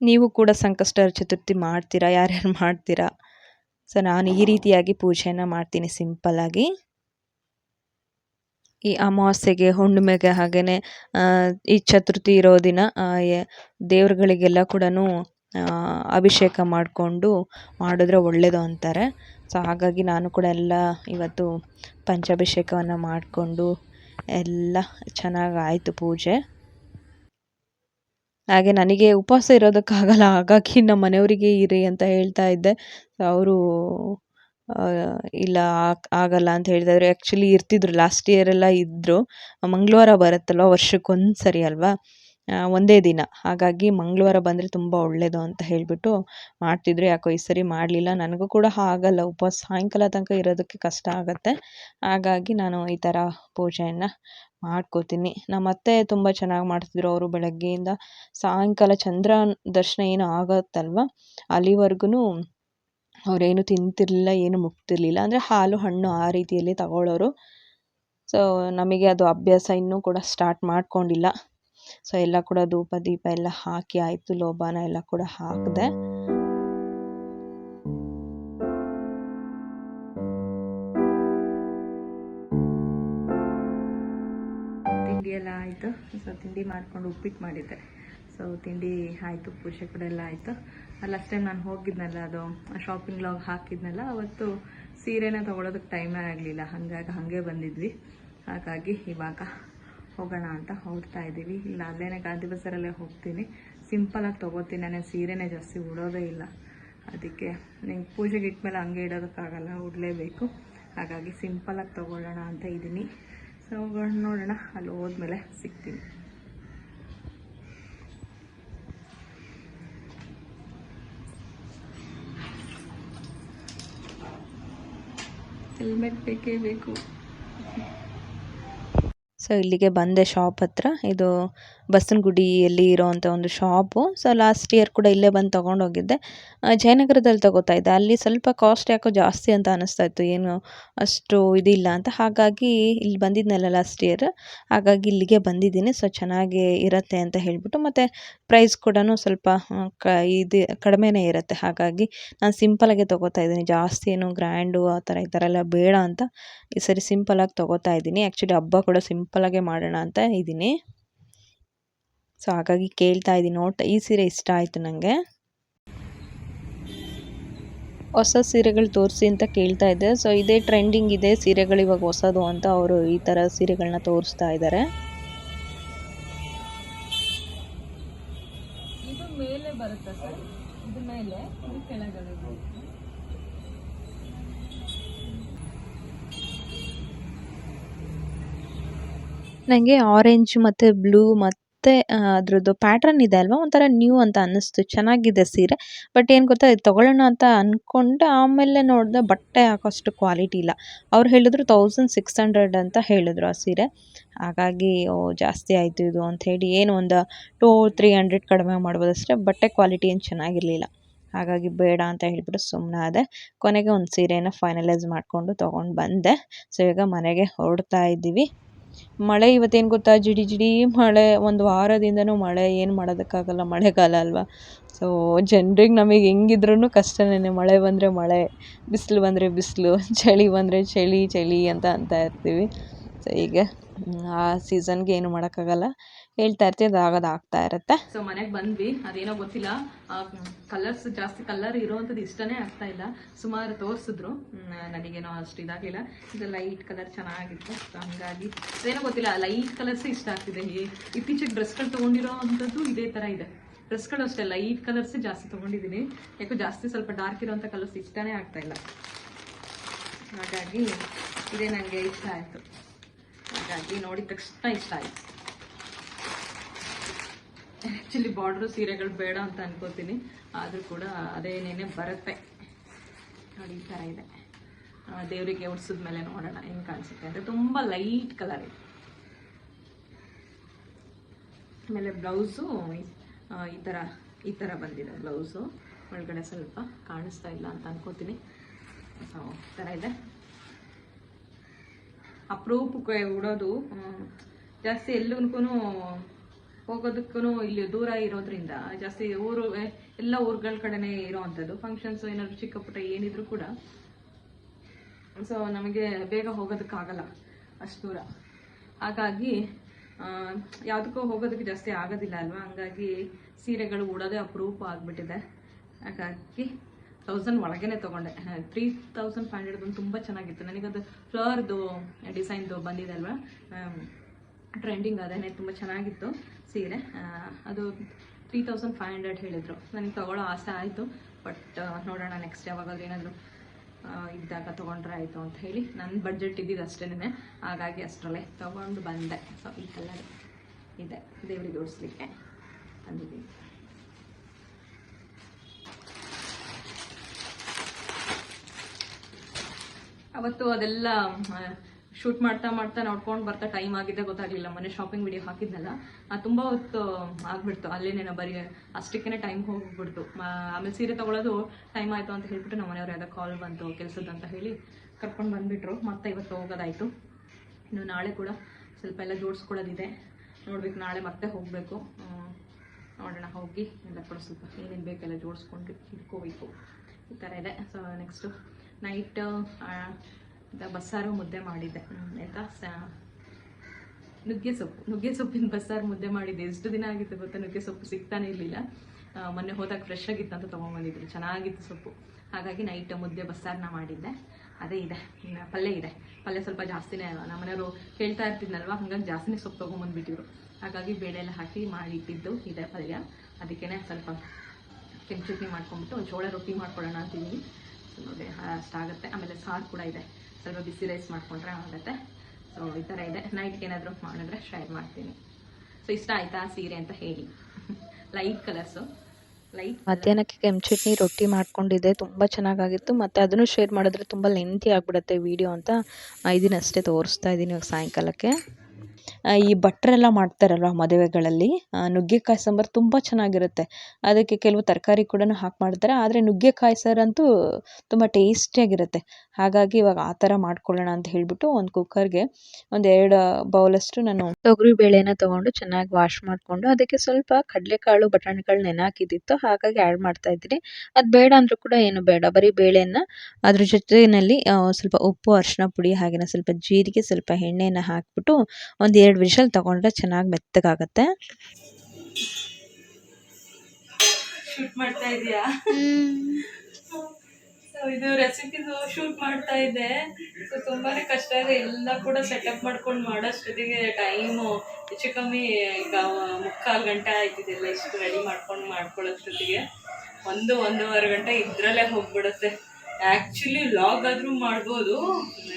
ನೀವು ಕೂಡ ಸಂಕಷ್ಟ ಚತುರ್ಥಿ ಮಾಡ್ತೀರಾ? ಯಾರ್ಯಾರು ಮಾಡ್ತೀರಾ? ಸೊ ನಾನು ಈ ರೀತಿಯಾಗಿ ಪೂಜೆಯನ್ನು ಮಾಡ್ತೀನಿ. ಸಿಂಪಲ್ಲಾಗಿ ಈ ಅಮಾವಾಸ್ಯೆಗೆ, ಹುಣ್ಣಿಮೆಗೆ ಹಾಗೆಯೇ ಈ ಚತುರ್ಥಿ ಇರೋ ದಿನ ದೇವ್ರುಗಳಿಗೆಲ್ಲ ಕೂಡ ಅಭಿಷೇಕ ಮಾಡಿಕೊಂಡು ಮಾಡಿದ್ರೆ ಒಳ್ಳೆಯದು ಅಂತಾರೆ. ಸೊ, ಹಾಗಾಗಿ ನಾನು ಕೂಡ ಎಲ್ಲ ಇವತ್ತು ಪಂಚಾಭಿಷೇಕವನ್ನು ಮಾಡಿಕೊಂಡು ಎಲ್ಲ ಚೆನ್ನಾಗಿ ಆಯಿತು ಪೂಜೆ. ಹಾಗೆ ನನಗೆ ಉಪವಾಸ ಇರೋದಕ್ಕಾಗಲ್ಲ, ಹಾಗಾಗಿ ನಮ್ಮ ಮನೆಯವರಿಗೆ ಇರಿ ಅಂತ ಹೇಳ್ತಾ ಇದ್ದೆ. ಅವರು ಇಲ್ಲ ಆಗಲ್ಲ ಅಂತ ಹೇಳಿದಾರೆ ಆ್ಯಕ್ಚುಲಿ ಇರ್ತಿದ್ರು. ಲಾಸ್ಟ್ ಇಯರ್ ಎಲ್ಲ ಇದ್ದರು ಮಂಗಳವಾರ ಬರುತ್ತಲ್ವ? ವರ್ಷಕ್ಕೊಂದು ಸರಿ ಅಲ್ವಾ ಒಂದೇ ದಿನ. ಹಾಗಾಗಿ ಮಂಗಳವಾರ ಬಂದರೆ ತುಂಬ ಒಳ್ಳೆಯದು ಅಂತ ಹೇಳಿಬಿಟ್ಟು ಮಾಡ್ತಿದ್ರು. ಯಾಕೋ ಈ ಸರಿ ಮಾಡಲಿಲ್ಲ. ನನಗೂ ಕೂಡ ಆಗಲ್ಲ ಉಪವಾಸ ಸಾಯಂಕಾಲ ತನಕ ಇರೋದಕ್ಕೆ ಕಷ್ಟ ಆಗುತ್ತೆ. ಹಾಗಾಗಿ ನಾನು ಈ ಥರ ಪೂಜೆಯನ್ನು ಮಾಡ್ಕೋತೀನಿ. ನಮ್ಮ ಅತ್ತೆ ತುಂಬ ಚೆನ್ನಾಗಿ ಮಾಡ್ತಿದ್ರು ಅವರು ಬೆಳಗ್ಗೆಯಿಂದ. ಸಾಯಂಕಾಲ ಚಂದ್ರ ದರ್ಶನ ಏನು ಆಗುತ್ತಲ್ವ? ಅಲ್ಲಿವರೆಗೂ ಅವರೇನು ತಿಂತಿರಲಿಲ್ಲ, ಏನು ಮುಟ್ತಿರ್ಲಿಲ್ಲ ಅಂದರೆ ಹಾಲು, ಹಣ್ಣು ಆ ರೀತಿಯಲ್ಲಿ ತಗೊಳ್ಳೋರು ಸೊ ನಮಗೆ ಅದು ಅಭ್ಯಾಸ ಇನ್ನೂ ಕೂಡ ಸ್ಟಾರ್ಟ್ ಮಾಡ್ಕೊಂಡಿಲ್ಲ. ಸೊ ಎಲ್ಲ ಕೂಡ ಧೂಪ, ದೀಪ ಎಲ್ಲ ಹಾಕಿ ಆಯಿತು, ಲೋಬಾನ ಎಲ್ಲ ಕೂಡ ಹಾಕಿದೆ. ತಿಂಡಿ ಆಯಿತು. ಸೊ ತಿಂಡಿ ಮಾಡ್ಕೊಂಡು ಉಪ್ಪಿಟ್ಟು ಮಾಡಿದ್ದೆ. ಸೊ ತಿಂಡಿ ಆಯಿತು ಪೂಜೆ ಕೂಡ ಎಲ್ಲ ಆಯಿತು ಲಾಸ್ಟ್ ಟೈಮ್ ನಾನು ಹೋಗಿದ್ನಲ್ಲ, ಅದು ಶಾಪಿಂಗ್ ಲಾಗ್ ಹಾಕಿದ್ನಲ್ಲ, ಅವತ್ತು ಸೀರೆನ ತೊಗೊಳೋದಕ್ಕೆ ಟೈಮೇ ಆಗಲಿಲ್ಲ. ಹಾಗಾಗಿ ಹಾಗೆ ಬಂದಿದ್ವಿ. ಹಾಗಾಗಿ ಇವಾಗ ಹೋಗೋಣ ಅಂತ ಹೊರಡ್ತಾ ಇದ್ದೀವಿ. ಇಲ್ಲ ಅಲ್ಲೇನೆ ಗಾಂಧಿ ಬಜಾರಲ್ಲೇ ಹೋಗ್ತೀನಿ. ಸಿಂಪಲಾಗಿ ತೊಗೋತೀನಿ. ನಾನು ಸೀರೆನೇ ಜಾಸ್ತಿ ಉಡೋದೇ ಇಲ್ಲ. ಅದಕ್ಕೆ ನಿಂಗೆ ಪೂಜೆಗೆ ಇಟ್ಮೇಲೆ ಹಂಗೆ ಇಡೋದಕ್ಕಾಗಲ್ಲ, ಉಡಲೇಬೇಕು. ಹಾಗಾಗಿ ಸಿಂಪಲಾಗಿ ತೊಗೊಳ್ಳೋಣ ಅಂತ ಇದ್ದೀನಿ. ಸೊ ನೋಡೋಣ, ಅಲ್ಲಿ ಹೋದ್ಮೇಲೆ ಸಿಗ್ತೀನಿ. ಹೆಲ್ಮೆಟ್ ಬೇಕೇ ಬೇಕು ಸೊ ಇಲ್ಲಿಗೆ ಬಂದೆ ಶಾಪ್ ಹತ್ರ. ಇದು ಬಸವನಗುಡಿಯಲ್ಲಿ ಇರೋವಂಥ ಒಂದು ಶಾಪು ಸೊ ಲಾಸ್ಟ್ ಇಯರ್ ಕೂಡ ಇಲ್ಲೇ ಬಂದು ತೊಗೊಂಡೋಗಿದ್ದೆ. ಜಯನಗರದಲ್ಲಿ ತಗೋತಾ ಇದ್ದೆ. ಅಲ್ಲಿ ಸ್ವಲ್ಪ ಕಾಸ್ಟ್ ಯಾಕೋ ಜಾಸ್ತಿ ಅಂತ ಅನ್ನಿಸ್ತಾ ಇತ್ತು. ಏನು ಅಷ್ಟು ಇದಿಲ್ಲ ಅಂತ. ಹಾಗಾಗಿ ಇಲ್ಲಿ ಬಂದಿದ್ನಲ್ಲ ಲಾಸ್ಟ್ ಇಯರ್ ಹಾಗಾಗಿ ಇಲ್ಲಿಗೆ ಬಂದಿದ್ದೀನಿ. ಸೊ ಚೆನ್ನಾಗಿ ಇರುತ್ತೆ ಅಂತ ಹೇಳ್ಬಿಟ್ಟು. ಮತ್ತು ಪ್ರೈಸ್ ಕೂಡ ಸ್ವಲ್ಪ ಕ, ಇದು ಕಡಿಮೆನೇ ಇರುತ್ತೆ. ಹಾಗಾಗಿ ನಾನು ಸಿಂಪಲಾಗೆ ತೊಗೋತಾ ಇದ್ದೀನಿ. ಜಾಸ್ತಿ ಏನು ಗ್ರ್ಯಾಂಡು ಆ ಥರ ಈ ಥರ ಎಲ್ಲ ಬೇಡ ಅಂತ. ಈ ಸರಿ ಸಿಂಪಲಾಗಿ ತೊಗೋತಾ ಇದ್ದೀನಿ. ಆ್ಯಕ್ಚುಲಿ ಹಬ್ಬ ಕೂಡ ಸಿಂಪಲಾಗೆ ಮಾಡೋಣ ಅಂತ ಇದ್ದೀನಿ. ಸೊ ಹಾಗಾಗಿ ಕೇಳ್ತಾ ಇದ್ದೀನಿ. ನೋಟ್, ಈ ಸೀರೆ ಇಷ್ಟ ಆಯಿತು ನನಗೆ ಹೊಸ ಸೀರೆಗಳು ತೋರಿಸಿ ಅಂತ ಕೇಳ್ತಾ ಇದ್ದೆ. ಸೊ ಇದೇ ಟ್ರೆಂಡಿಂಗ್ ಇದೆ ಸೀರೆಗಳು ಇವಾಗ ಹೊಸದು ಅಂತ ಅವರು ಈ ಥರ ಸೀರೆಗಳನ್ನ ತೋರಿಸ್ತಾ ಇದ್ದಾರೆ ಇದು ಮೇಲೆ ಬರುತ್ತೆ ಸರ್ ಇದು ಮೇಲೆ ಇದು ಕೆಳಗಡೆ ನನಗೆ ಆರೆಂಜ್ ಮತ್ತು ಬ್ಲೂ ಮತ್ತು ಅದ್ರದ್ದು ಪ್ಯಾಟ್ರನ್ ಇದೆ ಅಲ್ವಾ? ಒಂಥರ ನ್ಯೂ ಅಂತ ಅನ್ನಿಸ್ತು. ಚೆನ್ನಾಗಿದೆ ಸೀರೆ. ಬಟ್ ಏನು ಗೊತ್ತಾ, ಇದು ತೊಗೊಳ್ಳೋಣ ಅಂತ ಅಂದ್ಕೊಂಡೆ ಆಮೇಲೆ ನೋಡಿದೆ ಬಟ್ಟೆ ಹಾಕೋಷ್ಟು ಕ್ವಾಲಿಟಿ ಇಲ್ಲ. ಅವ್ರು ಹೇಳಿದ್ರು ತೌಸಂಡ್ ಸಿಕ್ಸ್ ಹಂಡ್ರೆಡ್ ಅಂತ ಹೇಳಿದ್ರು ಆ ಸೀರೆ. ಹಾಗಾಗಿ, ಓ, ಜಾಸ್ತಿ ಆಯಿತು ಇದು ಅಂತ ಹೇಳಿ ಏನು ಒಂದು ಟೂ ತ್ರೀ ಹಂಡ್ರೆಡ್ ಕಡಿಮೆ ಮಾಡ್ಬೋದು ಅಷ್ಟೇ. ಬಟ್ಟೆ ಕ್ವಾಲಿಟಿ ಏನು ಚೆನ್ನಾಗಿರಲಿಲ್ಲ. ಹಾಗಾಗಿ ಬೇಡ ಅಂತ ಹೇಳಿಬಿಟ್ಟು ಸುಮ್ಮನೆ ಆದೆ. ಕೊನೆಗೆ ಒಂದು ಸೀರೆನ ಫೈನಲೈಸ್ ಮಾಡಿಕೊಂಡು ತೊಗೊಂಡು ಬಂದೆ. ಸೊ ಈಗ ಮನೆಗೆ ಹೊರಡ್ತಾ ಇದ್ದೀವಿ. ಮಳೆ ಇವತ್ತೇನು ಗೊತ್ತಾ? ಜಿಡಿ ಜಿಡಿ ಮಳೆ, ಒಂದು ವಾರದಿಂದನೂ ಮಳೆ, ಏನು ಮಾಡೋದಕ್ಕಾಗಲ್ಲ, ಮಳೆಗಾಲ ಅಲ್ವಾ? ಸೊ ಜನ್ರಿಗೆ ನಮಗೆ ಹೆಂಗಿದ್ರೂ ಕಷ್ಟನೇ ಮಳೆ ಬಂದರೆ ಮಳೆ, ಬಿಸಿಲು ಬಂದರೆ ಬಿಸಿಲು, ಚಳಿ ಬಂದರೆ ಚಳಿ ಚಳಿ ಅಂತ ಅಂತ ಇರ್ತೀವಿ. ಸೊ ಹ್ಮ್, ಆ ಸೀಸನ್ಗೆ ಏನು ಮಾಡೋಕ್ಕಾಗಲ್ಲ. ಹೇಳ್ತಾ ಇರ್ತೀವಿ ಅದು ಆಗೋದು ಆಗ್ತಾ ಇರುತ್ತೆ. ಸೊ ಮನೆಗೆ ಬಂದ್ವಿ. ಅದೇನೋ ಗೊತ್ತಿಲ್ಲ. ಕಲರ್ಸ್ ಜಾಸ್ತಿ ಕಲರ್ ಇರೋವಂಥದ್ದು ಇಷ್ಟನೇ ಆಗ್ತಾ ಇಲ್ಲ. ಸುಮಾರು ತೋರಿಸಿದ್ರು. ನನಗೇನೋ ಅಷ್ಟು ಇದಾಗಿಲ್ಲ ಇದು ಲೈಟ್ ಕಲರ್ ಚೆನ್ನಾಗಿತ್ತು. ಸೊ ಹಂಗಾಗಿ ಅದೇನೋ ಗೊತ್ತಿಲ್ಲ. ಲೈಟ್ ಕಲರ್ಸ್ ಇಷ್ಟ ಆಗ್ತಿದೆ. ಇತ್ತೀಚೆಗೆ ಡ್ರೆಸ್ಗಳು ತೊಗೊಂಡಿರೋ ಅಂಥದ್ದು ಇದೇ ಥರ ಇದೆ. ಡ್ರೆಸ್ಗಳು ಅಷ್ಟೇ ಲೈಟ್ ಕಲರ್ಸ್ ಜಾಸ್ತಿ ತೊಗೊಂಡಿದ್ದೀನಿ. ಯಾಕೋ ಜಾಸ್ತಿ ಸ್ವಲ್ಪ ಡಾರ್ಕ್ ಇರೋವಂಥ ಕಲರ್ಸ್ ಇಷ್ಟನೇ ಆಗ್ತಾ ಇಲ್ಲ. ಹಾಗಾಗಿ ಇದೇ ನನಗೆ ಇಷ್ಟ ಆಯಿತು. ಹಾಗಾಗಿ ನೋಡಿದ ತಕ್ಷಣ ಇಷ್ಟ ಆಯ್ತು. ಆ್ಯಕ್ಚುಲಿ ಬಾರ್ಡ್ರು ಸೀರೆಗಳು ಬೇಡ ಅಂತ ಅನ್ಕೋತೀನಿ. ಆದರೂ ಕೂಡ ಅದೇನೇನೆ ಬರುತ್ತೆ. ನೋಡಿ, ಈ ಥರ ಇದೆ. ದೇವರಿಗೆ ಉಡ್ಸಿದ ಮೇಲೆ ನೋಡೋಣ ಹೆಂಗೆ ಕಾಣಿಸುತ್ತೆ ಅಂತ. ತುಂಬ ಲೈಟ್ ಕಲರ್ ಇದೆ. ಆಮೇಲೆ ಬ್ಲೌಸು ಈ ಥರ ಈ ಥರ ಬಂದಿದೆ ಬ್ಲೌಸು ಒಳಗಡೆ ಸ್ವಲ್ಪ ಕಾಣಿಸ್ತಾ ಇಲ್ಲ ಅಂತ ಅನ್ಕೋತೀನಿ. ಸೊ ಈ ಥರ ಇದೆ. ಅಪರೂಪಕ್ಕೆ ಉಡೋದು. ಜಾಸ್ತಿ ಎಲ್ಲದಕ್ಕೂ ಹೋಗೋದಕ್ಕೂ ಇಲ್ಲಿ ದೂರ ಇರೋದ್ರಿಂದ, ಜಾಸ್ತಿ ಊರು ಎಲ್ಲ ಊರುಗಳ ಕಡೆನೇ ಇರೋವಂಥದ್ದು ಫಂಕ್ಷನ್ಸ್ ಏನಾದ್ರು ಚಿಕ್ಕ ಪುಟ್ಟ ಏನಿದ್ರು ಕೂಡ. ಸೊ ನಮಗೆ ಬೇಗ ಹೋಗೋದಕ್ಕಾಗಲ್ಲ ಅಷ್ಟು ದೂರ. ಹಾಗಾಗಿ ಯಾವುದಕ್ಕೂ ಹೋಗೋದಕ್ಕೆ ಜಾಸ್ತಿ ಆಗೋದಿಲ್ಲ ಅಲ್ವಾ? ಹಂಗಾಗಿ ಸೀರೆಗಳು ಉಡೋದೇ ಅಪರೂಪ ಆಗಿಬಿಟ್ಟಿದೆ. ಹಾಗಾಗಿ ತೌಸಂಡ್ ಒಳಗೇನೆ ತೊಗೊಂಡೆ. ತ್ರೀ ತೌಸಂಡ್ ಫೈವ್ ಹಂಡ್ರೆಡ್ ಒಂದು ತುಂಬ ಚೆನ್ನಾಗಿತ್ತು. ನನಗದು ಫ್ಲವರ್ದು ಡಿಸೈನ್ದು ಬಂದಿದೆ ಅಲ್ವಾ? ಟ್ರೆಂಡಿಂಗ್ ಅದೇನೆ, ತುಂಬ ಚೆನ್ನಾಗಿತ್ತು ಸೀರೆ. ಅದು ತ್ರೀ ತೌಸಂಡ್ ಫೈವ್ ಹಂಡ್ರೆಡ್ ಹೇಳಿದರು. ನನಗೆ ತೊಗೊಳ್ಳೋ ಆಸೆ ಆಯಿತು ಬಟ್ ನೋಡೋಣ ನೆಕ್ಸ್ಟ್ ಯಾವಾಗಾದ್ರೂ ಏನಾದರೂ ಇದ್ದಾಗ ತೊಗೊಂಡ್ರೆ ಆಯಿತು ಅಂತ ಹೇಳಿ. ನನ್ನ ಬಡ್ಜೆಟ್ ಇದ್ದಿದ್ದು ಅಷ್ಟೇನೆ. ಹಾಗಾಗಿ ಅಷ್ಟರಲ್ಲೇ ತೊಗೊಂಡು ಬಂದೆ. ಸೊ ಈ ಕಲರ್ ಇದೆ. ದೇವರಿಗೆ ಓಡಿಸ್ಲಿಕ್ಕೆ ಬಂದಿದ್ದೀನಿ. ಅವತ್ತು ಅದೆಲ್ಲ ಶೂಟ್ ಮಾಡ್ತಾ ಮಾಡ್ತಾ ನೋಡ್ಕೊಂಡು ಬರ್ತಾ ಟೈಮ್ ಆಗಿದ್ದೆ ಗೊತ್ತಾಗ್ಲಿಲ್ಲ. ಮನೆ ಶಾಪಿಂಗ್ ವಿಡಿಯೋ ಹಾಕಿದ್ನಲ್ಲ ತುಂಬ ಹೊತ್ತು ಆಗ್ಬಿಡ್ತು. ಅಲ್ಲೇನೇನೋ ಬರೀ ಅಷ್ಟಕ್ಕೇನೆ ಟೈಮ್ ಹೋಗ್ಬಿಡ್ತು. ಆಮೇಲೆ ಸೀರೆ ತಗೊಳ್ಳೋದು ಟೈಮ್ ಆಯಿತು ಅಂತ ಹೇಳ್ಬಿಟ್ಟು ನಮ್ಮ ಮನೆಯವ್ರು ಯಾವುದೋ ಕಾಲ್ ಬಂತು ಕೆಲ್ಸದ್ದು ಅಂತ ಹೇಳಿ ಕರ್ಕೊಂಡು ಬಂದುಬಿಟ್ರು. ಮತ್ತೆ ಇವತ್ತು ಹೋಗೋದಾಯಿತು. ಇನ್ನು ನಾಳೆ ಕೂಡ ಸ್ವಲ್ಪ ಎಲ್ಲ ಜೋಡಿಸ್ಕೊಳ್ಳೋದಿದೆ. ನೋಡ್ಬೇಕು, ನಾಳೆ ಮತ್ತೆ ಹೋಗಬೇಕು. ನೋಡೋಣ, ಹೋಗಿ. ಎಲ್ಲ ಕೂಡ ಸ್ವಲ್ಪ ಏನೇನು ಬೇಕೆಲ್ಲ ಜೋಡಿಸ್ಕೊಂಡು ಇಟ್ಕೋಬೇಕು. ಈ ಥರ ಇದೆ. ಸೊ ನೆಕ್ಸ್ಟು ನೈಟ್ ಬಸ್ಸಾರು ಮುದ್ದೆ ಮಾಡಿದ್ದೆ. ಆಯ್ತಾ? ನುಗ್ಗೆ ಸೊಪ್ಪು. ನುಗ್ಗೆ ಸೊಪ್ಪಿನ ಬಸ್ಸಾರು ಮುದ್ದೆ ಮಾಡಿದ್ದೆ. ಎಷ್ಟು ದಿನ ಆಗಿತ್ತು ಗೊತ್ತಾ? ನುಗ್ಗೆ ಸೊಪ್ಪು ಸಿಗ್ತಾನೆ ಇರಲಿಲ್ಲ. ಮೊನ್ನೆ ಹೋದಾಗ ಫ್ರೆಶ್ ಆಗಿತ್ತು ಅಂತ ತೊಗೊಂಬಂದಿದ್ರು. ಚೆನ್ನಾಗಿತ್ತು ಸೊಪ್ಪು. ಹಾಗಾಗಿ ನೈಟ್ ಮುದ್ದೆ ಬಸ್ಸಾರನ್ನ ಮಾಡಿದ್ದೆ. ಅದೇ ಇದೆ. ಪಲ್ಯ ಇದೆ. ಪಲ್ಯ ಸ್ವಲ್ಪ ಜಾಸ್ತಿನೇ ನಮ್ಮ ಮನೆಯವರು ಹೇಳ್ತಾ ಇರ್ತಿದ್ನಲ್ವ? ಹಾಗಾಗಿ ಜಾಸ್ತಿನೇ ಸೊಪ್ಪು ತೊಗೊಂಬಂದ್ಬಿಟ್ಟಿದ್ರು. ಹಾಗಾಗಿ ಬೇಳೆ ಎಲ್ಲ ಹಾಕಿ ಮಾಡಿಟ್ಟಿದ್ದು ಇದೆ ಪಲ್ಯ. ಅದಕ್ಕೇ ಸ್ವಲ್ಪ ಕೆಂಪು ಚಟ್ನಿ ಮಾಡ್ಕೊಂಬಿಟ್ಟು ಜೋಳ ರೊಟ್ಟಿ ಮಾಡ್ಕೊಳ್ಳೋಣ ಅಂತಿದ್ದೀನಿ ನೋಡಿ ಅಷ್ಟಾಗುತ್ತೆ ಆಮೇಲೆ ಸಾರು ಕೂಡ ಇದೆ. ಸ್ವಲ್ಪ ಬಿಸಿ ರೈಸ್ ಮಾಡ್ಕೊಂಡ್ರೆ ಆಗುತ್ತೆ. ಸೊ ಈ ಥರ ಇದೆ. ನೈಟ್ ಏನಾದರೂ ಮಾಡಿದ್ರೆ ಶೇರ್ ಮಾಡ್ತೀನಿ. ಸೊ ಇಷ್ಟ ಆಯ್ತಾ ಸೀರೆ ಅಂತ ಹೇಳಿ? ಲೈಟ್ ಕಲರ್ಸು ಲೈಟ್ ಮಧ್ಯಾಹ್ನಕ್ಕೆ ಕೆಂಪು ಚಟ್ನಿ ರೊಟ್ಟಿ ಮಾಡ್ಕೊಂಡಿದ್ದೆ. ತುಂಬ ಚೆನ್ನಾಗಾಗಿತ್ತು. ಮತ್ತು ಅದನ್ನು ಶೇರ್ ಮಾಡಿದ್ರೆ ತುಂಬ ಲೆಂತಿ ಆಗಿಬಿಡುತ್ತೆ ವೀಡಿಯೋ ಅಂತ. ಇದನ್ನಷ್ಟೇ ತೋರಿಸ್ತಾ ಇದ್ದೀನಿ ಇವಾಗ ಸಾಯಂಕಾಲಕ್ಕೆ. ಈ ಭಟ್ರೆಲ್ಲ ಮಾಡ್ತಾರಲ್ವ ಮದುವೆಗಳಲ್ಲಿ ನುಗ್ಗೆಕಾಯಿ ಸಾಂಬಾರು ತುಂಬ ಚೆನ್ನಾಗಿರುತ್ತೆ. ಅದಕ್ಕೆ ಕೆಲವು ತರಕಾರಿ ಕೂಡ ಹಾಕಿ ಮಾಡ್ತಾರೆ. ಆದರೆ ನುಗ್ಗೆಕಾಯಿ ಸಾರಂತೂ ತುಂಬ ಟೇಸ್ಟಿಯಾಗಿರುತ್ತೆ. ಹಾಗಾಗಿ ಇವಾಗ ಆ ಥರ ಮಾಡ್ಕೊಳ್ಳೋಣ ಅಂತ ಹೇಳಿಬಿಟ್ಟು ಒಂದು ಕುಕ್ಕರ್ಗೆ ಒಂದು ಎರಡು ಬೌಲಷ್ಟು ನಾನು ತೊಗರಿ ಬೇಳೆನ ತೊಗೊಂಡು ಚೆನ್ನಾಗಿ ವಾಶ್ ಮಾಡಿಕೊಂಡು ಅದಕ್ಕೆ ಸ್ವಲ್ಪ ಕಡಲೆಕಾಳು, ಬಟಾಣಿಕಾಳು ನೆನೆ ಹಾಕಿದ್ದಿತ್ತು ಹಾಗಾಗಿ ಆ್ಯಡ್ ಮಾಡ್ತಾ ಇದ್ದೀನಿ. ಅದು ಬೇಡ ಅಂದರೂ ಕೂಡ ಏನು ಬೇಡ. ಬರೀ ಬೇಳೆನ, ಅದ್ರ ಜೊತೆಯಲ್ಲಿ ಸ್ವಲ್ಪ ಉಪ್ಪು ಅರಿಶಿನ ಪುಡಿ ಹಾಗೆಯೇ ಸ್ವಲ್ಪ ಜೀರಿಗೆ, ಸ್ವಲ್ಪ ಎಣ್ಣೆನ ಹಾಕಿಬಿಟ್ಟು ಒಂದು ಎರಡು ವಿಷಲ್ ತಗೊಂಡ್ರೆ ಚೆನ್ನಾಗಿ ಮೆತ್ತಗಾಗತ್ತೆ. ಶೂಟ್ ಮಾಡ್ತಾ ಇದೀಯಾ? ಸೊ ಇದು ರೆಸಿಪಿದು ಶೂಟ್ ಮಾಡ್ತಾ ಇದ್ದೆ ಸೊ ತುಂಬಾನೇ ಕಷ್ಟ ಇದೆ. ಎಲ್ಲ ಕೂಡ ಸೆಟಪ್ ಮಾಡ್ಕೊಂಡು ಮಾಡೋಷ್ಟೊತ್ತಿಗೆ ಟೈಮು ಹೆಚ್ಚು ಕಮ್ಮಿ ಈಗ ಮುಕ್ಕಾಲು ಗಂಟೆ ಆಯ್ತಿದೆಲ್ಲ ಇಷ್ಟು ರೆಡಿ ಮಾಡ್ಕೊಂಡು ಮಾಡ್ಕೊಳ್ಳೋಷ್ಟೊತ್ತಿಗೆ ಒಂದು ಒಂದೂವರೆ ಗಂಟೆ ಇದ್ರಲ್ಲೇ ಹೋಗ್ಬಿಡುತ್ತೆ. ಆ್ಯಕ್ಚುಲಿ ಲಾಗ್ ಆದರೂ ಮಾಡ್ಬೋದು.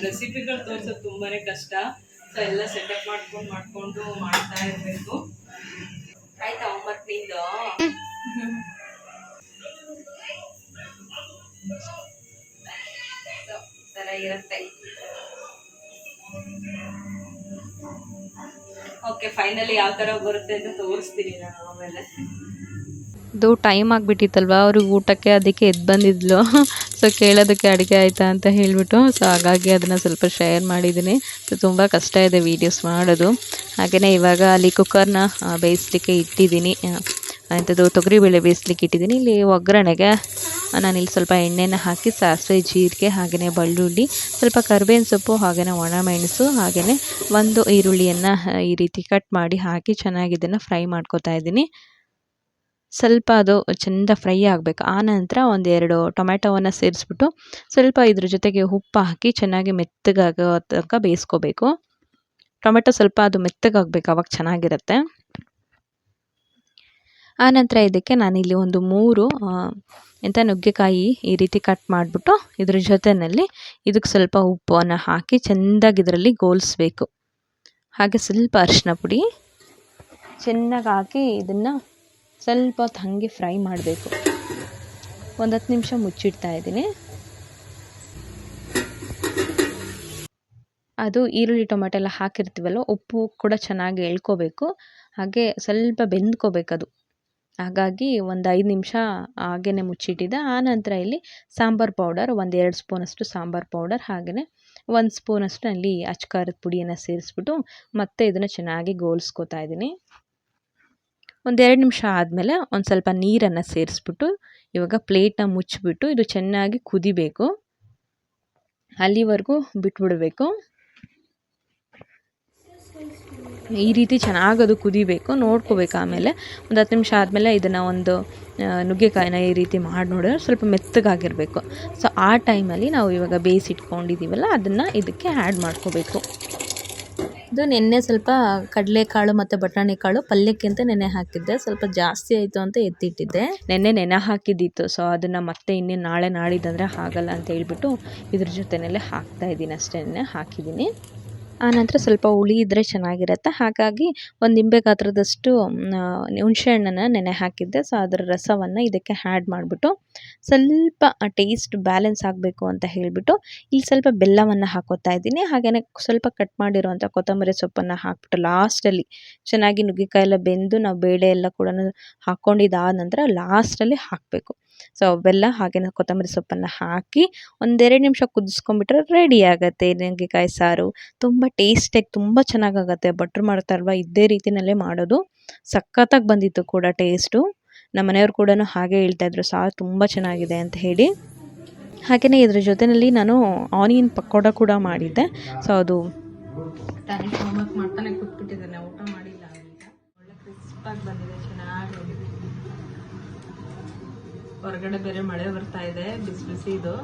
ರೆಸಿಪಿಗಳು ತೋರಿಸೋದು ತುಂಬಾ ಕಷ್ಟ. ಸೊ ಎಲ್ಲ ಸೆಟಪ್ ಮಾಡ್ಕೊಂಡು ಮಾಡ್ಕೊಂಡು ಮಾಡ್ತಾ ಇರಬೇಕು. ಆಯ್ತಾ ಒಂಬತ್ತು ನಿಂದು? So, ತರ ಇರುತ್ತೆ ಓಕೆ ಫೈನಲಿ ಯಾವ ತರ ಬರುತ್ತೆ ಅಂತ ತೋರಿಸ್ತೀನಿ ನಾನು ಆಮೇಲೆ. ಇದು ಟೈಮ್ ಆಗಿಬಿಟ್ಟಿತ್ತಲ್ವ? ಅವ್ರಿಗೆ ಊಟಕ್ಕೆ ಅದಕ್ಕೆ ಎದ್ದು ಬಂದಿದ್ಲು. ಸೊ ಕೇಳೋದಕ್ಕೆ ಅಡುಗೆ ಆಯಿತಾ ಅಂತ ಹೇಳಿಬಿಟ್ಟು ಸೊ ಹಾಗಾಗಿ ಅದನ್ನು ಸ್ವಲ್ಪ ಶೇರ್ ಮಾಡಿದ್ದೀನಿ. ಸೊ ತುಂಬ ಕಷ್ಟ ಇದೆ ವೀಡಿಯೋಸ್ ಮಾಡೋದು. ಹಾಗೆಯೇ ಇವಾಗ ಅಲ್ಲಿ ಕುಕ್ಕರ್ನ ಬೇಯಿಸ್ಲಿಕ್ಕೆ ಇಟ್ಟಿದ್ದೀನಿ. ಅಂಥದ್ದು ತೊಗರಿಬೇಳೆ ಬೇಯಿಸ್ಲಿಕ್ಕೆ ಇಟ್ಟಿದ್ದೀನಿ. ಇಲ್ಲಿ ಒಗ್ಗರಣೆಗೆ ನಾನಿಲ್ಲಿ ಸ್ವಲ್ಪ ಎಣ್ಣೆನ ಹಾಕಿ, ಸಾಸಿವೆ, ಜೀರಿಗೆ ಹಾಗೆಯೇ ಬೆಳ್ಳುಳ್ಳಿ, ಸ್ವಲ್ಪ ಕರಿಬೇವಿನ ಸೊಪ್ಪು ಹಾಗೆಯೇ ಒಣಮೆಣಸು ಹಾಗೆಯೇ ಒಂದು ಈರುಳ್ಳಿಯನ್ನು ಈ ರೀತಿ ಕಟ್ ಮಾಡಿ ಹಾಕಿ ಚೆನ್ನಾಗಿ ಇದನ್ನು ಫ್ರೈ ಮಾಡ್ಕೊತಾ ಇದ್ದೀನಿ. ಸ್ವಲ್ಪ ಅದು ಚೆಂದ ಫ್ರೈ ಆಗಬೇಕು. ಆನಂತರ ಒಂದೆರಡು ಟೊಮ್ಯಾಟೋವನ್ನು ಸೇರಿಸ್ಬಿಟ್ಟು ಸ್ವಲ್ಪ ಇದ್ರ ಜೊತೆಗೆ ಉಪ್ಪು ಹಾಕಿ ಚೆನ್ನಾಗಿ ಮೆತ್ತಗಾಗೋ ತನಕ ಬೇಯಿಸ್ಕೋಬೇಕು. ಟೊಮೆಟೊ ಸ್ವಲ್ಪ ಅದು ಮೆತ್ತಗಾಗಬೇಕು, ಅವಾಗ ಚೆನ್ನಾಗಿರುತ್ತೆ. ಆನಂತರ ಇದಕ್ಕೆ ನಾನಿಲ್ಲಿ ಒಂದು ಮೂರು ಎಂಥ ನುಗ್ಗೆಕಾಯಿ ಈ ರೀತಿ ಕಟ್ ಮಾಡಿಬಿಟ್ಟು ಇದ್ರ ಜೊತೆಯಲ್ಲಿ ಇದಕ್ಕೆ ಸ್ವಲ್ಪ ಉಪ್ಪನ್ನು ಹಾಕಿ ಚೆಂದಾಗಿ ಇದರಲ್ಲಿ ಗೋಲಿಸ್ಬೇಕು. ಹಾಗೆ ಸ್ವಲ್ಪ ಅರಿಶಿನ ಪುಡಿ ಚೆನ್ನಾಗಿ ಹಾಕಿ ಇದನ್ನು ಸ್ವಲ್ಪ ಹೊತ್ತು ಹಾಗೆ ಫ್ರೈ ಮಾಡಬೇಕು. ಒಂದು ಹತ್ತು ನಿಮಿಷ ಮುಚ್ಚಿಡ್ತಾ ಇದ್ದೀನಿ. ಅದು ಈರುಳ್ಳಿ ಟೊಮೆಟೊ ಎಲ್ಲ ಹಾಕಿರ್ತೀವಲ್ಲ, ಉಪ್ಪು ಕೂಡ ಚೆನ್ನಾಗಿ ಎಳ್ಕೋಬೇಕು. ಹಾಗೆ ಸ್ವಲ್ಪ ಬೆಂದ್ಕೋಬೇಕದು ಹಾಗಾಗಿ ಒಂದು ಐದು ನಿಮಿಷ ಹಾಗೇ ಮುಚ್ಚಿಟ್ಟಿದ್ದೆ. ಆನಂತರ ಇಲ್ಲಿ ಸಾಂಬಾರು ಪೌಡರ್, ಒಂದು ಎರಡು ಸ್ಪೂನಷ್ಟು ಸಾಂಬಾರು ಪೌಡರ್ ಹಾಗೆಯೇ ಒಂದು ಸ್ಪೂನಷ್ಟು ಅಲ್ಲಿ ಅಚ್ಕಾರದ ಪುಡಿಯನ್ನು ಸೇರಿಸ್ಬಿಟ್ಟು ಮತ್ತೆ ಇದನ್ನು ಚೆನ್ನಾಗಿ ಗೋಲಿಸ್ಕೋತಾ ಇದ್ದೀನಿ. ಒಂದೆರಡು ನಿಮಿಷ ಆದಮೇಲೆ ಒಂದು ಸ್ವಲ್ಪ ನೀರನ್ನು ಸೇರಿಸ್ಬಿಟ್ಟು ಇವಾಗ ಪ್ಲೇಟ್ನ ಮುಚ್ಚಿಬಿಟ್ಟು ಇದು ಚೆನ್ನಾಗಿ ಕುದಿಬೇಕು. ಅಲ್ಲಿವರೆಗೂ ಬಿಟ್ಬಿಡಬೇಕು. ಈ ರೀತಿ ಚೆನ್ನಾಗಿ ಅದು ಕುದಿಬೇಕು, ನೋಡ್ಕೋಬೇಕು ಆಮೇಲೆ. ಒಂದು ಹತ್ತು ನಿಮಿಷ ಆದಮೇಲೆ ಇದನ್ನು ಒಂದು ನುಗ್ಗೆಕಾಯಿನ ಈ ರೀತಿ ಮಾಡಿ ನೋಡಿದ್ರೆ ಸ್ವಲ್ಪ ಮೆತ್ತಗಾಗಿರಬೇಕು. ಸೊ ಆ ಟೈಮಲ್ಲಿ ನಾವು ಇವಾಗ ಬೇಯಿಸಿಟ್ಕೊಂಡಿದ್ದೀವಲ್ಲ ಅದನ್ನು ಇದಕ್ಕೆ ಆ್ಯಡ್ ಮಾಡ್ಕೋಬೇಕು. ಇದು ನೆನ್ನೆ ಸ್ವಲ್ಪ ಕಡಲೆಕಾಳು ಮತ್ತು ಬಟಾಣಿ ಕಾಳು ಪಲ್ಯಕ್ಕಿಂತ ನೆನೆ ಹಾಕಿದ್ದೆ. ಸ್ವಲ್ಪ ಜಾಸ್ತಿ ಆಯಿತು ಅಂತ ಎತ್ತಿಟ್ಟಿದ್ದೆ. ನೆನ್ನೆ ನೆನೆ ಹಾಕಿದ್ದಿತ್ತು ಸೊ ಅದನ್ನು ಮತ್ತೆ ಇನ್ನೇ ನಾಳೆ ನಾಡಿದ್ದಂದರೆ ಆಗಲ್ಲ ಅಂತ ಹೇಳ್ಬಿಟ್ಟು ಇದ್ರ ಜೊತೆಯಲ್ಲೇ ಹಾಕ್ತಾ ಇದ್ದೀನಿ ಅಷ್ಟೇ ಹಾಕಿದ್ದೀನಿ. ಆನಂತರ ಸ್ವಲ್ಪ ಹುಳಿ ಇದ್ದರೆ ಚೆನ್ನಾಗಿರುತ್ತೆ. ಹಾಗಾಗಿ ಒಂದು ನಿಂಬೆ ಗಾತ್ರದಷ್ಟು ಹುಣಸೆ ಹಣ್ಣನ್ನು ನೆನೆ ಹಾಕಿದ್ದೆ. ಸೊ ಅದರ ರಸವನ್ನು ಇದಕ್ಕೆ ಆ್ಯಡ್ ಮಾಡಿಬಿಟ್ಟು ಸ್ವಲ್ಪ ಟೇಸ್ಟ್ ಬ್ಯಾಲೆನ್ಸ್ ಆಗಬೇಕು ಅಂತ ಹೇಳಿಬಿಟ್ಟು ಇಲ್ಲಿ ಸ್ವಲ್ಪ ಬೆಲ್ಲವನ್ನು ಹಾಕೋತಾ ಇದ್ದೀನಿ. ಹಾಗೆಯೇ ಸ್ವಲ್ಪ ಕಟ್ ಮಾಡಿರೋವಂಥ ಕೊತ್ತಂಬರಿ ಸೊಪ್ಪನ್ನು ಹಾಕ್ಬಿಟ್ಟು ಲಾಸ್ಟಲ್ಲಿ ಚೆನ್ನಾಗಿ ನುಗ್ಗೆಕಾಯಿ ಎಲ್ಲ ಬೆಂದು ನಾವು ಬೇಳೆ ಎಲ್ಲ ಕೂಡ ಹಾಕ್ಕೊಂಡಿದ್ದಾದ ನಂತರ ಲಾಸ್ಟಲ್ಲಿ ಹಾಕಬೇಕು. ಸೊ ಅವೆಲ್ಲ ಹಾಗೆಯೇ ಕೊತ್ತಂಬರಿ ಸೊಪ್ಪನ್ನು ಹಾಕಿ ಒಂದೆರಡು ನಿಮಿಷ ಕುದಿಸ್ಕೊಂಡ್ಬಿಟ್ರೆ ರೆಡಿ ಆಗುತ್ತೆ. ನುಗ್ಗೆಕಾಯಿ ಸಾರು ತುಂಬ ಟೇಸ್ಟಾಗಿ ತುಂಬ ಚೆನ್ನಾಗಾಗತ್ತೆ. ಭಟ್ರು ಮಾಡ್ತಾರಲ್ವ ಇದೇ ರೀತಿಯಲ್ಲೇ ಮಾಡೋದು. ಸಖತ್ತಾಗಿ ಬಂದಿತ್ತು ಕೂಡ ಟೇಸ್ಟು ನಮ್ಮ ಮನೆಯವ್ರು ಕೂಡ ಹಾಗೆ ಹೇಳ್ತಾಯಿದ್ರು ಸಾರು ತುಂಬ ಚೆನ್ನಾಗಿದೆ ಅಂತ ಹೇಳಿ. ಹಾಗೆಯೇ ಇದ್ರ ಜೊತೆಯಲ್ಲಿ ನಾನು ಆನಿಯನ್ ಪಕೋಡ ಕೂಡ ಮಾಡಿದ್ದೆ. ಸೊ ಅದು ಮಾಡ್ತಾನೆ ಊಟ ಮಾಡಿಲ್ಲ. ಒಳ್ಳೆ ಕ್ರಿಸ್ಪಾಗಿ ಬಂದಿದೆ. ಚೆನ್ನಾಗಿ ಹೊರಗಡೆ ಬೇರೆ ಮಳೆ ಬರ್ತಾ ಇದೆ, ಬಿಸಿ ಬಿಸಿ ಇದು.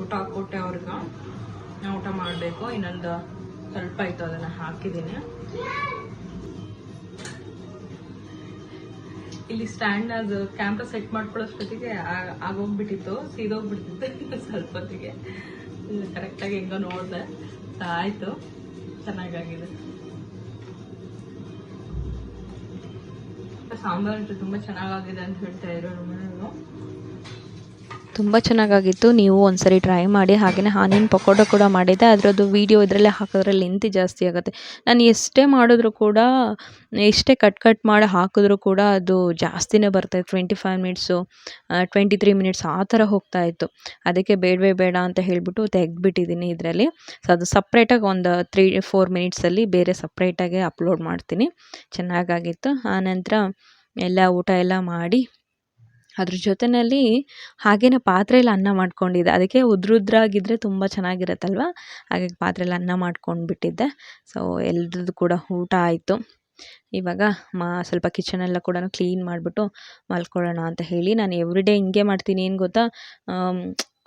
ಊಟ ಕೊಟ್ಟೆ ಅವ್ರಿಗೆ. ನಾ ಊಟ ಮಾಡಬೇಕು, ಇನ್ನೊಂದು ಸ್ವಲ್ಪ ಆಯ್ತು, ಅದನ್ನು ಹಾಕಿದ್ದೀನಿ ಇಲ್ಲಿ ಸ್ಟ್ಯಾಂಡ್ ಅದು ಕ್ಯಾಂಪಸ್ ಸೆಟ್ ಮಾಡ್ಕೊಳ್ಳೋಷ್ಟೊತ್ತಿಗೆ ಆಗೋಗ್ಬಿಟ್ಟಿತ್ತು, ಸೀದೋಗ್ಬಿಡ್ತಿತ್ತು ಸ್ವಲ್ಪ ಹೊತ್ತಿಗೆ ಕರೆಕ್ಟಾಗಿ ಹೆಂಗೋ ನೋಡಿದೆ. ಆಯಿತು, ಚೆನ್ನಾಗಾಗಿದೆ. ಸಾಂಬಾರು ತುಂಬಾ ಚೆನ್ನಾಗಾಗಿದೆ ಅಂತ ಹೇಳ್ತಾ ಇದ್ರು ತುಂಬ ಚೆನ್ನಾಗಾಗಿತ್ತು. ನೀವು ಒಂದ್ಸರಿ ಟ್ರೈ ಮಾಡಿ ಹಾಗೆಯೇ ಹಾನಿನ ಪಕೋಡ ಕೂಡ ಮಾಡಿದ್ದೆ. ಅದರದ್ದು ವೀಡಿಯೋ ಇದರಲ್ಲೇ ಹಾಕಿದ್ರೆ ಲೆಂತ್ ಜಾಸ್ತಿ ಆಗುತ್ತೆ. ನಾನು ಎಷ್ಟೇ ಮಾಡಿದ್ರು ಕೂಡ, ಎಷ್ಟೇ ಕಟ್ ಕಟ್ ಮಾಡಿ ಹಾಕಿದ್ರು ಕೂಡ ಅದು ಜಾಸ್ತಿನೇ ಬರ್ತಾಯಿತ್ತು twenty five minutes twenty three minutes ಆ ಥರ ಹೋಗ್ತಾ ಇತ್ತು. ಅದಕ್ಕೆ ಬೇಡವೇ ಬೇಡ ಅಂತ ಹೇಳಿಬಿಟ್ಟು ತೆಗೆದ್ಬಿಟ್ಟಿದ್ದೀನಿ ಇದರಲ್ಲಿ. ಸೊ ಅದು ಸಪ್ರೇಟಾಗಿ ಒಂದು ತ್ರೀ ಫೋರ್ ಮಿನಿಟ್ಸಲ್ಲಿ ಬೇರೆ ಸಪ್ರೇಟಾಗೆ ಅಪ್ಲೋಡ್ ಮಾಡ್ತೀನಿ. ಚೆನ್ನಾಗಾಗಿತ್ತು. ಆನಂತರ ಎಲ್ಲ ಊಟ ಎಲ್ಲ ಮಾಡಿ ಅದ್ರ ಜೊತೆಯಲ್ಲಿ ಹಾಗೇನೆ ಪಾತ್ರೆಯಲ್ಲಿ ಅನ್ನ ಮಾಡ್ಕೊಂಡಿದ್ದೆ. ಅದಕ್ಕೆ ಉದ್ರುದ್ರಾಗಿದ್ದರೆ ತುಂಬ ಚೆನ್ನಾಗಿರತ್ತಲ್ವ? ಹಾಗಾಗಿ ಪಾತ್ರೆಯಲ್ಲಿ ಅನ್ನ ಮಾಡ್ಕೊಂಡು ಬಿಟ್ಟಿದ್ದೆ ಸೊ ಎಲ್ರದ್ದು ಕೂಡ ಊಟ ಆಯಿತು. ಇವಾಗ ಮಾ, ಸ್ವಲ್ಪ ಕಿಚನೆಲ್ಲ ಕೂಡ ಕ್ಲೀನ್ ಮಾಡಿಬಿಟ್ಟು ಮಲ್ಕೊಳ್ಳೋಣ ಅಂತ ಹೇಳಿ ನಾನು ಎವ್ರಿಡೇ ಹಿಂಗೆ ಮಾಡ್ತೀನಿ. ಏನು ಗೊತ್ತಾ?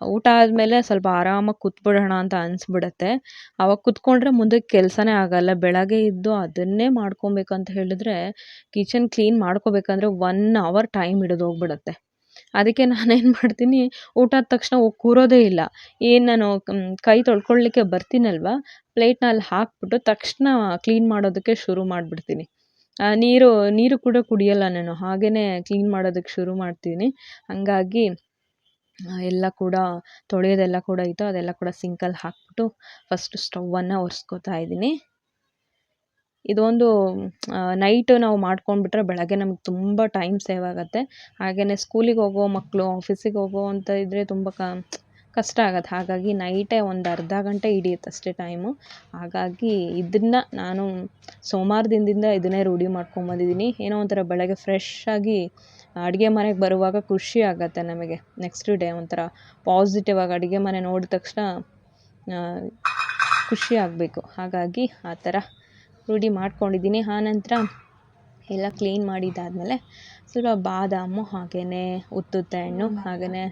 ಊಟ ಆದಮೇಲೆ ಸ್ವಲ್ಪ ಆರಾಮಾಗಿ ಕೂತ್ಬಿಡೋಣ ಅಂತ ಅನಿಸ್ಬಿಡತ್ತೆ. ಆವಾಗ ಕೂತ್ಕೊಂಡ್ರೆ ಮುಂದಕ್ಕೆ ಕೆಲಸನೇ ಆಗಲ್ಲ. ಬೆಳಗ್ಗೆ ಎದ್ದು ಅದನ್ನೇ ಮಾಡ್ಕೊಬೇಕಂತ ಹೇಳಿದ್ರೆ ಕಿಚನ್ ಕ್ಲೀನ್ ಮಾಡ್ಕೋಬೇಕಂದ್ರೆ ಒನ್ ಅವರ್ ಟೈಮ್ ಹಿಡಿದು ಹೋಗ್ಬಿಡತ್ತೆ. ಅದಕ್ಕೆ ನಾನೇನು ಮಾಡ್ತೀನಿ, ಊಟ ಆದ ತಕ್ಷಣ ಹೋಗಿ ಕೂರೋದೇ ಇಲ್ಲ. ಏನು ನಾನು ಕೈ ತೊಳ್ಕೊಳ್ಳಿಕ್ಕೆ ಬರ್ತೀನಲ್ವ? ಪ್ಲೇಟ್ನ ಅಲ್ಲಿ ಹಾಕ್ಬಿಟ್ಟು ತಕ್ಷಣ ಕ್ಲೀನ್ ಮಾಡೋದಕ್ಕೆ ಶುರು ಮಾಡಿಬಿಡ್ತೀನಿ. ನೀರು ನೀರು ಕೂಡ ಕುಡಿಯೋಲ್ಲ ನಾನು. ಹಾಗೆಯೇ ಕ್ಲೀನ್ ಮಾಡೋದಕ್ಕೆ ಶುರು ಮಾಡ್ತೀನಿ. ಹಾಗಾಗಿ ಎಲ್ಲ ಕೂಡ ತೊಳೆಯೋದೆಲ್ಲ ಕೂಡ ಇತ್ತು. ಅದೆಲ್ಲ ಕೂಡ ಸಿಂಕಲ್ಲಿ ಹಾಕ್ಬಿಟ್ಟು ಫಸ್ಟ್ ಸ್ಟವನ್ನು ಒರೆಸ್ಕೋತಾ ಇದ್ದೀನಿ. ಇದೊಂದು ನೈಟ್ ನಾವು ಮಾಡ್ಕೊಂಡ್ಬಿಟ್ರೆ ಬೆಳಗ್ಗೆ ನಮ್ಗೆ ತುಂಬ ಟೈಮ್ ಸೇವ್ ಆಗುತ್ತೆ. ಹಾಗೆಯೇ ಸ್ಕೂಲಿಗೆ ಹೋಗೋ ಮಕ್ಕಳು ಆಫೀಸಿಗೆ ಹೋಗೋ ಅಂತ ಇದ್ದರೆ ತುಂಬ ಕಷ್ಟ ಆಗತ್ತೆ. ಹಾಗಾಗಿ ನೈಟೇ ಒಂದು ಅರ್ಧ ಗಂಟೆ ಹಿಡಿಯುತ್ತೆ ಅಷ್ಟೇ ಟೈಮು ಹಾಗಾಗಿ ಇದನ್ನು ನಾನು ಸೋಮವಾರ ದಿನದಿಂದ ಇದನ್ನೇ ರೂಢಿ ಮಾಡ್ಕೊಂಡ್ಬಂದಿದ್ದೀನಿ ಏನೋ ಒಂಥರ ಬೆಳಗ್ಗೆ ಫ್ರೆಶ್ ಆಗಿ ಅಡುಗೆ ಮನೆಗೆ ಬರುವಾಗ ಖುಷಿ ಆಗುತ್ತೆ ನಮಗೆ. ನೆಕ್ಸ್ಟ್ ಡೇ ಒಂಥರ ಪಾಸಿಟಿವ್ ಆಗಿ ಅಡುಗೆ ಮನೆ ನೋಡಿದ ತಕ್ಷಣ ಖುಷಿ ಆಗಬೇಕು. ಹಾಗಾಗಿ ಆ ಥರ ರೂಢಿ ಮಾಡ್ಕೊಂಡಿದ್ದೀನಿ. ಆನಂತರ ಎಲ್ಲ ಕ್ಲೀನ್ ಮಾಡಿದ್ದಾದಮೇಲೆ ಸ್ವಲ್ಪ ಬಾದಾಮು ಹಾಗೆಯೇ ಉತ್ತುತ್ತೆ ಹಣ್ಣು. ಹಾಗೆಯೇ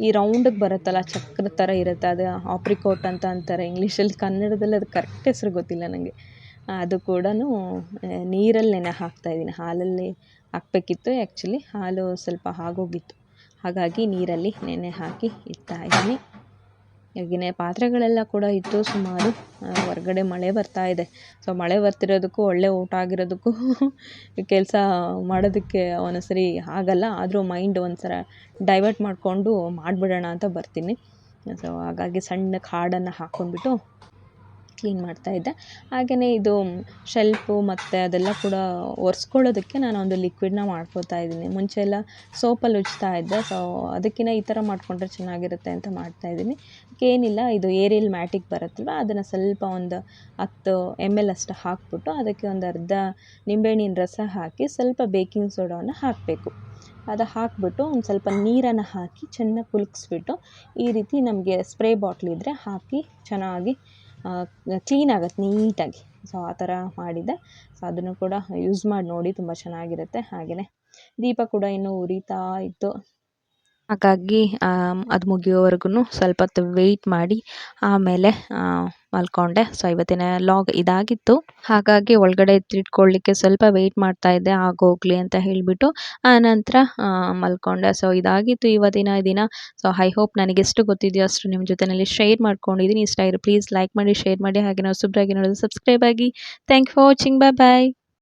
ಈ ರೌಂಡಿಗೆ ಬರುತ್ತಲ್ಲ, ಚಕ್ರ ಥರ ಇರುತ್ತೆ. ಅದು ಆಪ್ರಿಕೋಟ್ ಅಂತ ಅಂತಾರೆ ಇಂಗ್ಲೀಷಲ್ಲಿ ಕನ್ನಡದಲ್ಲಿ ಅದು ಕರೆಕ್ಟ್ ಹೆಸ್ರು ಗೊತ್ತಿಲ್ಲ ನನಗೆ ಅದು ಕೂಡ ನೀರಲ್ಲಿ ನೆನೆ ಹಾಕ್ತಾಯಿದ್ದೀನಿ ಹಾಲಲ್ಲಿ ಹಾಕಬೇಕಿತ್ತು. ಆ್ಯಕ್ಚುಲಿ ಹಾಲು ಸ್ವಲ್ಪ ಆಗೋಗಿತ್ತು. ಹಾಗಾಗಿ ನೀರಲ್ಲಿ ನೆನೆ ಹಾಕಿ ಇಡ್ತಾ ಇದ್ದೀನಿ. ಹಾಗೆಯೇ ಪಾತ್ರೆಗಳೆಲ್ಲ ಕೂಡ ಇತ್ತು. ಸುಮಾರು ಹೊರಗಡೆ ಮಳೆ ಬರ್ತಾ ಇದೆ. ಸೊ ಮಳೆ ಬರ್ತಿರೋದಕ್ಕೂ ಒಳ್ಳೆ ಊಟ ಆಗಿರೋದಕ್ಕೂ (laughs) ಕೆಲಸ ಮಾಡೋದಕ್ಕೆ ಒಂದೊಂದ್ಸರಿ ಆಗಲ್ಲ. ಆದರೂ ಮೈಂಡ್ ಒಂಥರ ಡೈವರ್ಟ್ ಮಾಡಿಕೊಂಡು ಮಾಡಿಬಿಡೋಣ ಅಂತ ಬರ್ತೀನಿ. ಸೊ ಹಾಗಾಗಿ ಸಣ್ಣಕ್ಕೆ ಹಾಡನ್ನು ಹಾಕ್ಕೊಂಡ್ಬಿಟ್ಟು ಕ್ಲೀನ್ ಮಾಡ್ತಾ ಇದ್ದೆ. ಹಾಗೆಯೇ ಇದು ಶೆಲ್ಫು ಮತ್ತು ಅದೆಲ್ಲ ಕೂಡ ಒರೆಸ್ಕೊಳ್ಳೋದಕ್ಕೆ ನಾನು ಒಂದು ಲಿಕ್ವಿಡ್ನ ಮಾಡ್ಕೋತಾ ಇದ್ದೀನಿ. ಮುಂಚೆ ಎಲ್ಲ ಸೋಪಲ್ಲಿ ಉಜ್ತಾ ಇದ್ದೆ. ಸೊ ಅದಕ್ಕಿಂತ ಈ ಥರ ಮಾಡಿಕೊಂಡ್ರೆ ಚೆನ್ನಾಗಿರುತ್ತೆ ಅಂತ ಮಾಡ್ತಾ ಇದ್ದೀನಿ. ಏನಿಲ್ಲ, ಇದು ಏರಿಯಲ್ ಮ್ಯಾಟಿಕ್ ಬರುತ್ತಲ್ವ, ಅದನ್ನು ಸ್ವಲ್ಪ ಒಂದು ಹತ್ತು ಎಂ ಎಲ್ ಅಷ್ಟು ಹಾಕ್ಬಿಟ್ಟು ಅದಕ್ಕೆ ಒಂದು ಅರ್ಧ ನಿಂಬೆಹಣ್ಣಿನ ರಸ ಹಾಕಿ ಸ್ವಲ್ಪ ಬೇಕಿಂಗ್ ಸೋಡಾವನ್ನು ಹಾಕಬೇಕು. ಅದು ಹಾಕಿಬಿಟ್ಟು ಒಂದು ಸ್ವಲ್ಪ ನೀರನ್ನು ಹಾಕಿ ಚೆನ್ನಾಗಿ ಕುಲುಕ್ಸ್ಬಿಟ್ಟು ಈ ರೀತಿ ನಮಗೆ ಸ್ಪ್ರೇ ಬಾಟ್ಲ್ ಇದ್ದರೆ ಹಾಕಿ ಚೆನ್ನಾಗಿ ಕ್ಲೀನ್ ಆಗುತ್ತೆ ನೀಟಾಗಿ ಸೊ ಆ ಥರ ಮಾಡಿದ್ದೆ. ಸೊ ಅದನ್ನು ಕೂಡ ಯೂಸ್ ಮಾಡಿ ನೋಡಿ ತುಂಬ ಚೆನ್ನಾಗಿರುತ್ತೆ. ಹಾಗೆಯೇ ದೀಪ ಕೂಡ ಇನ್ನೂ ಉರಿತಾ ಇತ್ತು. ಹಾಗಾಗಿ ಅದು ಮುಗಿಯೋವರೆಗೂ ಸ್ವಲ್ಪ ಹೊತ್ತು ವೆಯ್ಟ್ ಮಾಡಿ, ಆಮೇಲೆ ಮಲ್ಕೊಂಡೆ. ಸೊ ಇವತ್ತಿನ ಲಾಗ್ ಇದಾಗಿತ್ತು. ಹಾಗಾಗಿ ಒಳಗಡೆ ಎತ್ತಿಟ್ಕೊಳ್ಳಿಕ್ಕೆ ಸ್ವಲ್ಪ ವೆಯ್ಟ್ ಮಾಡ್ತಾ ಇದ್ದೆ. ಆಗೋಗ್ಲಿ ಅಂತ ಹೇಳಿಬಿಟ್ಟು ಆನಂತರ ಮಲ್ಕೊಂಡೆ. ಸೊ ಇದಾಗಿತ್ತು ಇವತ್ತಿನ ದಿನ. ಸೊ ಐ ಹೋಪ್ ನನಗೆ ಎಷ್ಟು ಗೊತ್ತಿದೆಯೋ ಅಷ್ಟು ನಿಮ್ಮ ಜೊತೆಯಲ್ಲಿ ಶೇರ್ ಮಾಡ್ಕೊಂಡಿದ್ದೀನಿ ಇಷ್ಟ ಆಗಿರೋ ಪ್ಲೀಸ್ ಲೈಕ್ ಮಾಡಿ ಶೇರ್ ಮಾಡಿ. ಹಾಗೆ ನಾವು ಸುಬ್ರಾಗಿ ನೋಡೋದು ಸಬ್ಸ್ಕ್ರೈಬ್ ಆಗಿ. Thank for watching bye bye